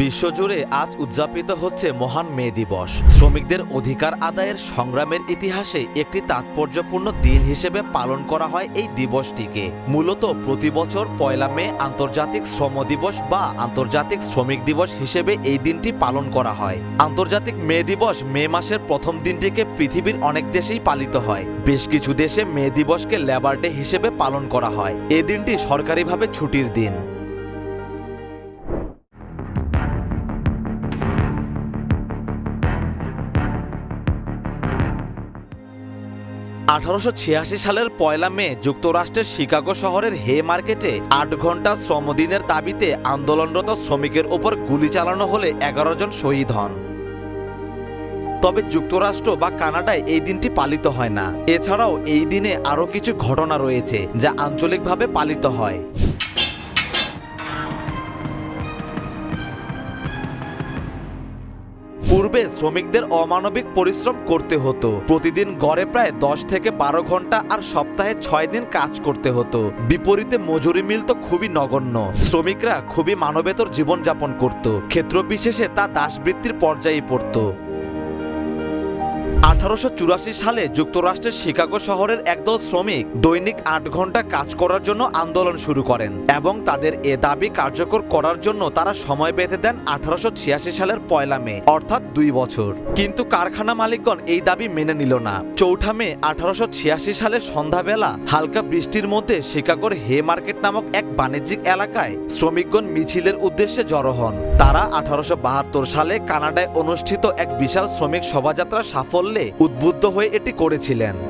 বিশ্বজুড়ে আজ উদযাপিত হচ্ছে মহান মে দিবস। শ্রমিকদের অধিকার আদায়ের সংগ্রামের ইতিহাসে একটি তাৎপর্যপূর্ণ দিন হিসেবে পালন করা হয় এই দিবসটিকে। মূলত প্রতি বছর পয়লা মে আন্তর্জাতিক শ্রম দিবস বা আন্তর্জাতিক শ্রমিক দিবস হিসেবে এই দিনটি পালন করা হয়। আন্তর্জাতিক মে দিবস মে মাসের প্রথম দিনটিকে পৃথিবীর অনেক দেশেই পালিত হয়। বেশ কিছু দেশে মে দিবসকে লেবার ডে হিসেবে পালন করা হয়। এই দিনটি সরকারিভাবে ছুটির দিন। আঠারোশো ছিয়াশি সালের পয়লা মে যুক্তরাষ্ট্রের শিকাগো শহরের হে মার্কেটে আট ঘণ্টা শ্রমদিনের দাবিতে আন্দোলনরত শ্রমিকের ওপর গুলি চালানো হলে এগারো জন শহীদ হন। তবে যুক্তরাষ্ট্র বা কানাডায় এই দিনটি পালিত হয় না। এছাড়াও এই দিনে আরও কিছু ঘটনা রয়েছে যা আঞ্চলিকভাবে পালিত হয়। পূর্বে শ্রমিকদের অমানবিক পরিশ্রম করতে হতো। প্রতিদিন গড়ে প্রায় দশ থেকে বারো ঘণ্টা আর সপ্তাহে ছয় দিন কাজ করতে হতো। বিপরীতে মজুরি মিল তো খুবই নগণ্য। শ্রমিকরা খুবই মানবেতর জীবনযাপন করত। ক্ষেত্র বিশেষে তা দাসবৃত্তির পর্যায়ে পড়তো। আঠারোশো চুরাশি সালে যুক্তরাষ্ট্রের শিকাগো শহরের একদল শ্রমিক দৈনিক আট ঘণ্টা কাজ করার জন্য আন্দোলন শুরু করেন এবং তাদের এ দাবি কার্যকর করার জন্য তারা সময় বেঁধে দেন আঠারোশো ছিয়াশি সালের পয়লা মে, অর্থাৎ দুই বছর। কিন্তু কারখানা মালিকগণ এই দাবি মেনে নিল না। চৌঠা মে, আঠারোশো ছিয়াশি সালে সন্ধ্যাবেলা হালকা বৃষ্টির মধ্যে শিকাগোর হে মার্কেট নামক এক বাণিজ্যিক এলাকায় শ্রমিকগণ মিছিলের উদ্দেশ্যে জড়ো হন। তারা আঠারোশো বাহাত্তর সালে কানাডায় অনুষ্ঠিত এক বিশাল শ্রমিক শোভাযাত্রার সাফল্যে উদ্বুদ্ধ হয়ে এটি করেছিলেন।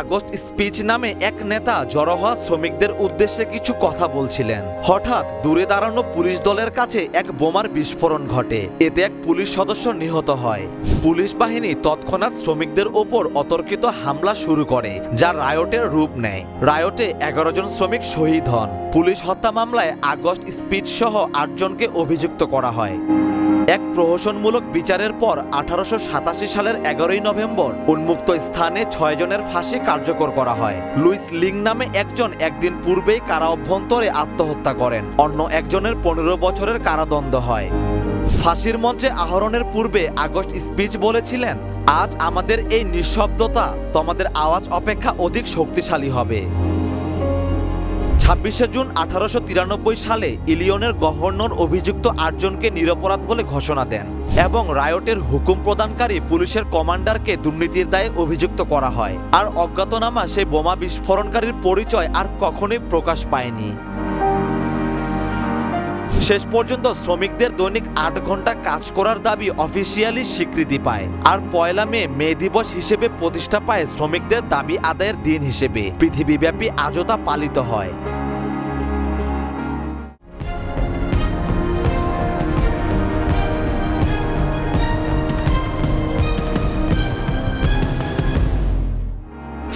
আগস্ট স্পিচ নামে এক নেতা জড়ো হওয়া শ্রমিকদের উদ্দেশ্যে কিছু কথা বলছিলেন। হঠাৎ দূরে দাঁড়ানো পুলিশ দলের কাছে এক বোমার বিস্ফোরণ ঘটে। এতে এক পুলিশ সদস্য নিহত হয়। পুলিশ বাহিনী তৎক্ষণাৎ শ্রমিকদের ওপর অতর্কিত হামলা শুরু করে, যা রায়টের রূপ নেয়। রায়টে এগারো জন শ্রমিক শহীদ হন। পুলিশ হত্যা মামলায় আগস্ট স্পিচ সহ আটজনকে অভিযুক্ত করা হয়। এক প্রহসনমূলক বিচারের পর আঠারোশো সাতাশি সালের এগারোই নভেম্বর উন্মুক্ত স্থানে ছয় জনের ফাঁসি কার্যকর করা হয়। লুইস লিং নামে একজন একদিন পূর্বেই কারা অভ্যন্তরে আত্মহত্যা করেন। অন্য একজনের পনেরো বছরের কারাদণ্ড হয়। ফাঁসির মঞ্চে আহরণের পূর্বে আগস্ট স্পিচ বলেছিলেন, আজ আমাদের এই নিঃশব্দতা তোমাদের আওয়াজ অপেক্ষা অধিক শক্তিশালী হবে। ছাব্বিশে জুন আঠারোশো তিরানব্বই সালে ইলিয়নের গভর্নর অভিযুক্ত আটজনকে নিরপরাধ বলে ঘোষণা দেন এবং রায়টের হুকুম প্রদানকারী পুলিশের কমান্ডারকে দুর্নীতির দায়ে অভিযুক্ত করা হয়। আর অজ্ঞাতনামা সেই বোমা বিস্ফোরণকারীর পরিচয় আর কখনোই প্রকাশ পায়নি। শেষ পর্যন্ত শ্রমিকদের দৈনিক আট ঘণ্টা কাজ করার দাবি অফিসিয়ালি স্বীকৃতি পায়। আর পয়লা মে মে দিবস হিসেবে প্রতিষ্ঠা পায় শ্রমিকদের দাবি আদায়ের দিন হিসেবে। পৃথিবীব্যাপী আজও তা পালিত হয়।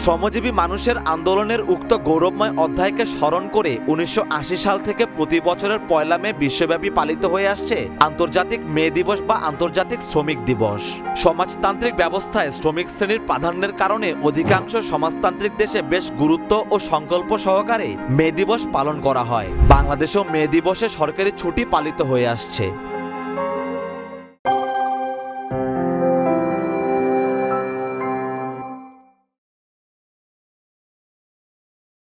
শ্রমজীবী মানুষের আন্দোলনের উক্ত গৌরবময় অধ্যায়কে স্মরণ করে উনিশশো আশি সাল থেকে প্রতি বছরের পয়লা মে বিশ্বব্যাপী পালিত হয়ে আসছে আন্তর্জাতিক মে দিবস বা আন্তর্জাতিক শ্রমিক দিবস। সমাজতান্ত্রিক ব্যবস্থায় শ্রমিক শ্রেণির প্রাধান্যের কারণে অধিকাংশ সমাজতান্ত্রিক দেশে বেশ গুরুত্ব ও সংকল্প সহকারে মে দিবস পালন করা হয়। বাংলাদেশেও মে দিবসে সরকারি ছুটি পালিত হয়ে আসছে।